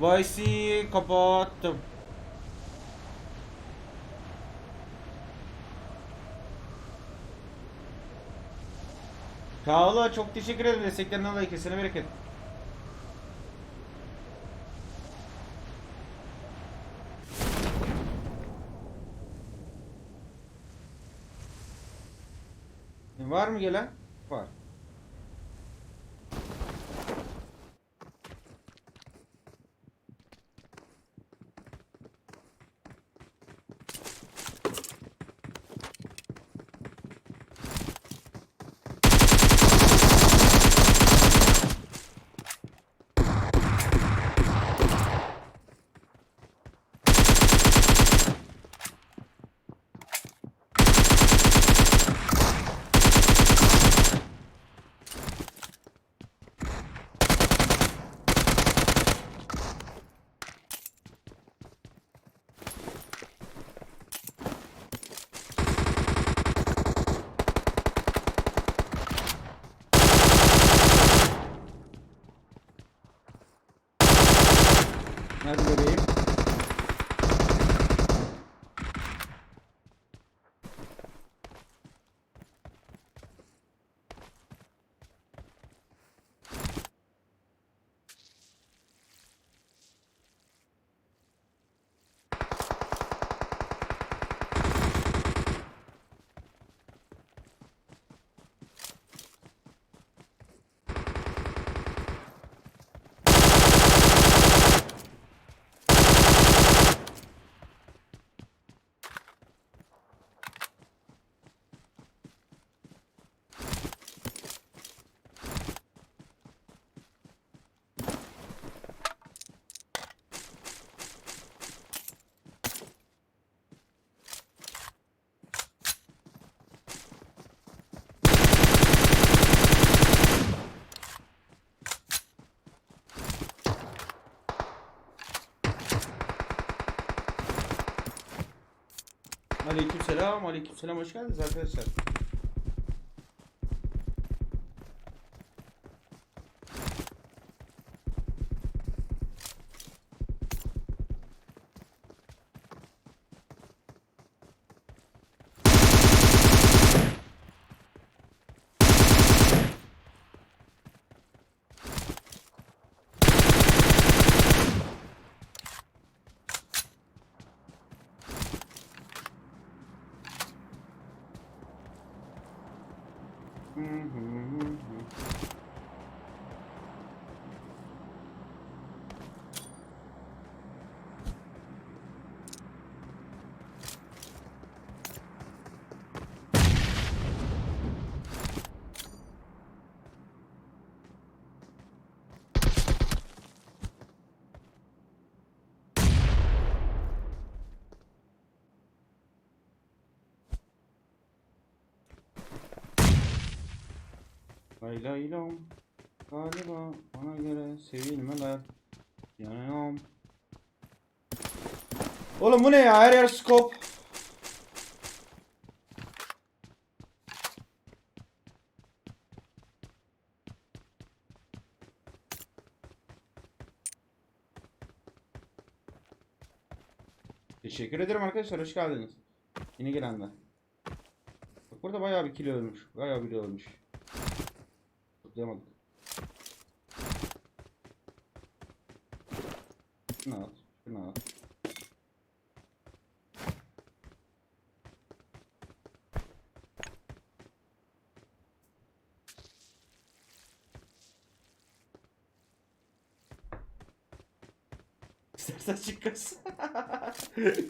Vice'i kapattım. Çağla çok teşekkür ederim desteklerinden dolayı kesene bereket. Var mı gelen? Var. நடுநிலை Aleykümselam, aleykümselam hoş geldiniz arkadaşlar. Lay lay lom. Galiba bana göre sevilmeler. Yanıyorum. Oğlum bu ne ya? Her yer scope. Teşekkür ederim arkadaşlar. Hoş geldiniz. Yeni gelenler. Bak burada bayağı bir kilo ölmüş. Bayağı bir ölmüş. Tutlayamadık. Şunu al. Şunu al. İstersen çıkasın.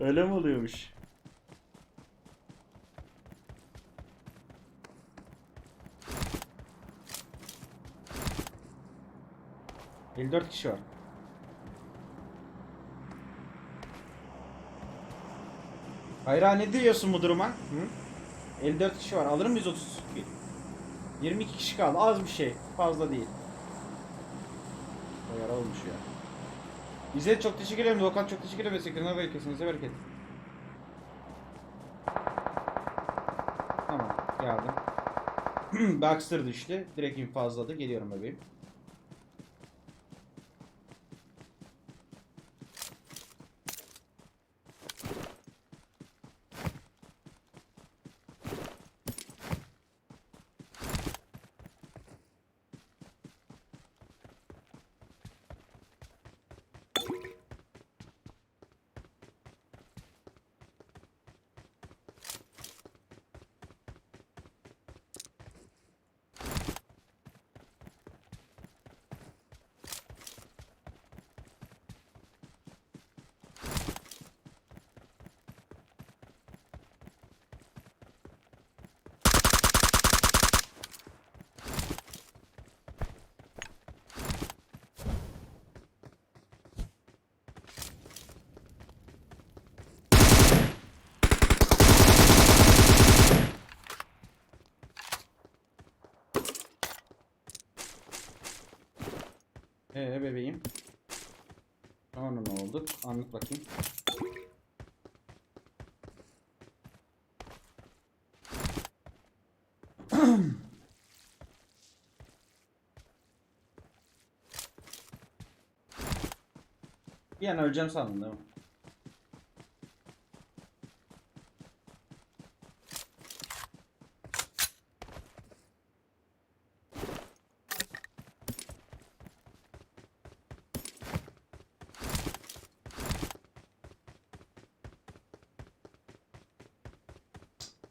Öyle mi oluyormuş? ...54 kişi var. Hayra ne diyorsun bu duruma? Hı? 54 kişi var. Alır mıyız 30? 22 kişi kaldı. Az bir şey. Fazla değil. Bayağı olmuş ya. İzzet çok teşekkür ederim. Doğukan çok teşekkür ederim. Sekreterine bereket. Kesinize bereket. Tamam. Geldim. Baxter düştü. Direkt infazladı. Geliyorum bebeğim. Ee bebeğim. Sonra ne oldu? Anlat bakayım. Bir an öleceğim sandın değil mi?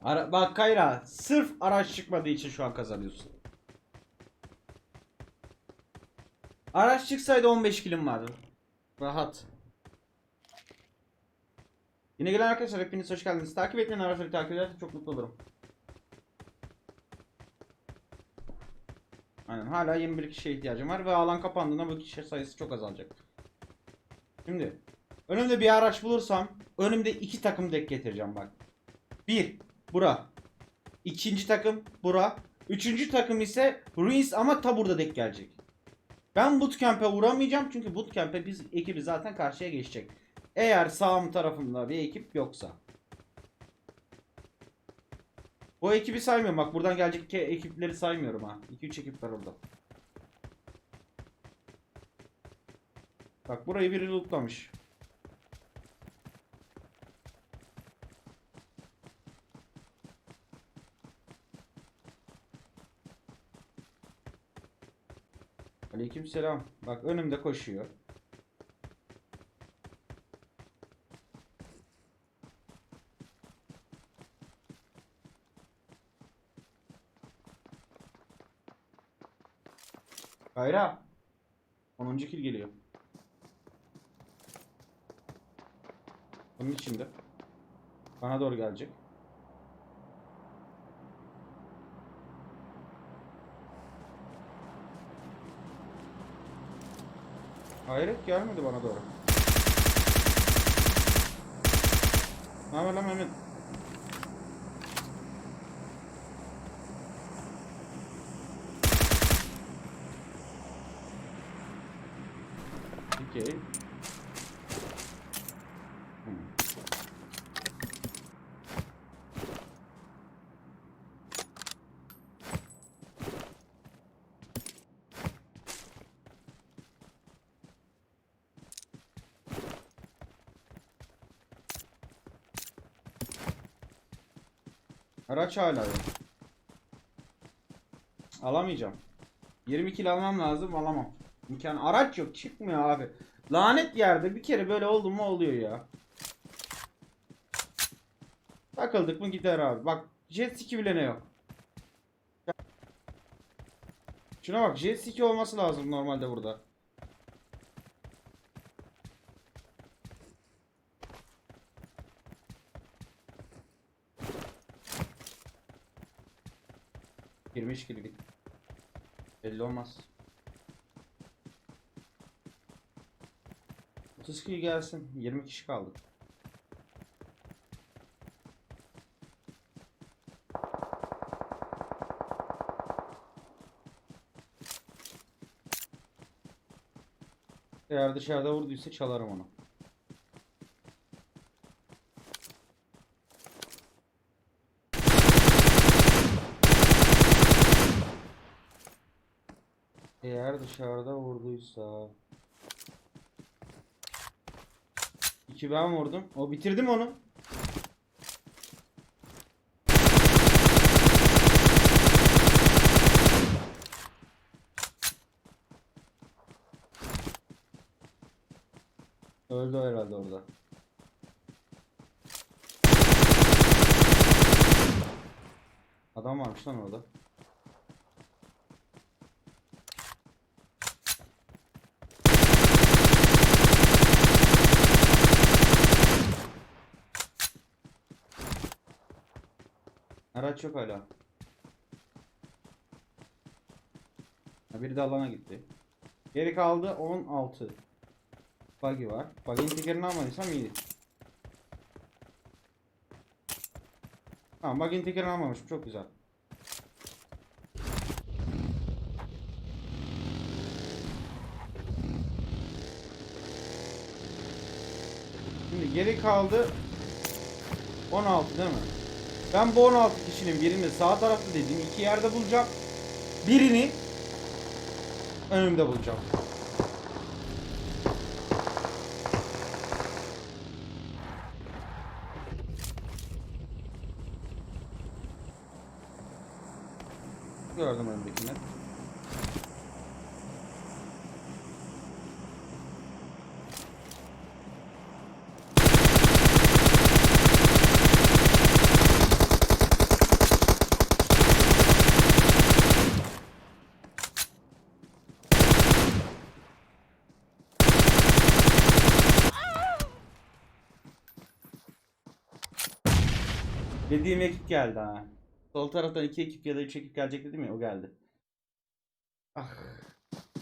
Ara bak Kayra sırf araç çıkmadığı için şu an kazanıyorsun. Araç çıksaydı 15 kilim vardı. Rahat. Yine gelen arkadaşlar hepiniz hoş geldiniz. Takip etmeyen araçları takip ederseniz çok mutlu olurum. Aynen hala 21 kişiye ihtiyacım var ve alan kapandığında bu kişi sayısı çok azalacak. Şimdi önümde bir araç bulursam önümde iki takım dek getireceğim bak. Bir bura. İkinci takım bura. Üçüncü takım ise Ruins ama ta burada dek gelecek. Ben bootcamp'e uğramayacağım çünkü bootcamp'e biz ekibi zaten karşıya geçecek. Eğer sağım tarafında bir ekip yoksa. O ekibi saymıyorum bak buradan gelecek ekipleri saymıyorum ha. 2-3 ekip var orada. Bak burayı biri lootlamış. Aleykümselam. Bak önümde koşuyor. Kayra. 10. kill geliyor. Bunun içinde. Bana doğru gelecek. Hayret gelmedi bana doğru. Ne haber lan Mehmet? Okey. Araç hala yok. Alamayacağım. 20 kilo almam lazım alamam. İmkan araç yok çıkmıyor abi. Lanet yerde bir kere böyle oldu mu oluyor ya. Takıldık mı gider abi. Bak jet ski bile ne yok. Şuna bak jet ski olması lazım normalde burada. Girmiş gibi. Belli olmaz. 30 kişi gelsin. 20 kişi kaldı. Eğer dışarıda vurduysa çalarım onu. Eğer dışarıda vurduysa İki ben vurdum. O bitirdim onu. Öldü herhalde orada. Adam varmış lan orada. Araç yok hala. Ha, biri de alana gitti. Geri kaldı 16. Buggy var. Buggy'nin tekerini almadıysam iyi. Tamam buggy'nin tekerini almamışım. Çok güzel. Şimdi geri kaldı 16 değil mi? Ben bu 16 kişinin birini sağ tarafta dediğim iki yerde bulacağım. Birini önümde bulacağım. Gördüm önümdekini. Dediğim ekip geldi ha. Sol taraftan iki ekip ya da üç ekip gelecek dedim ya o geldi. Ah.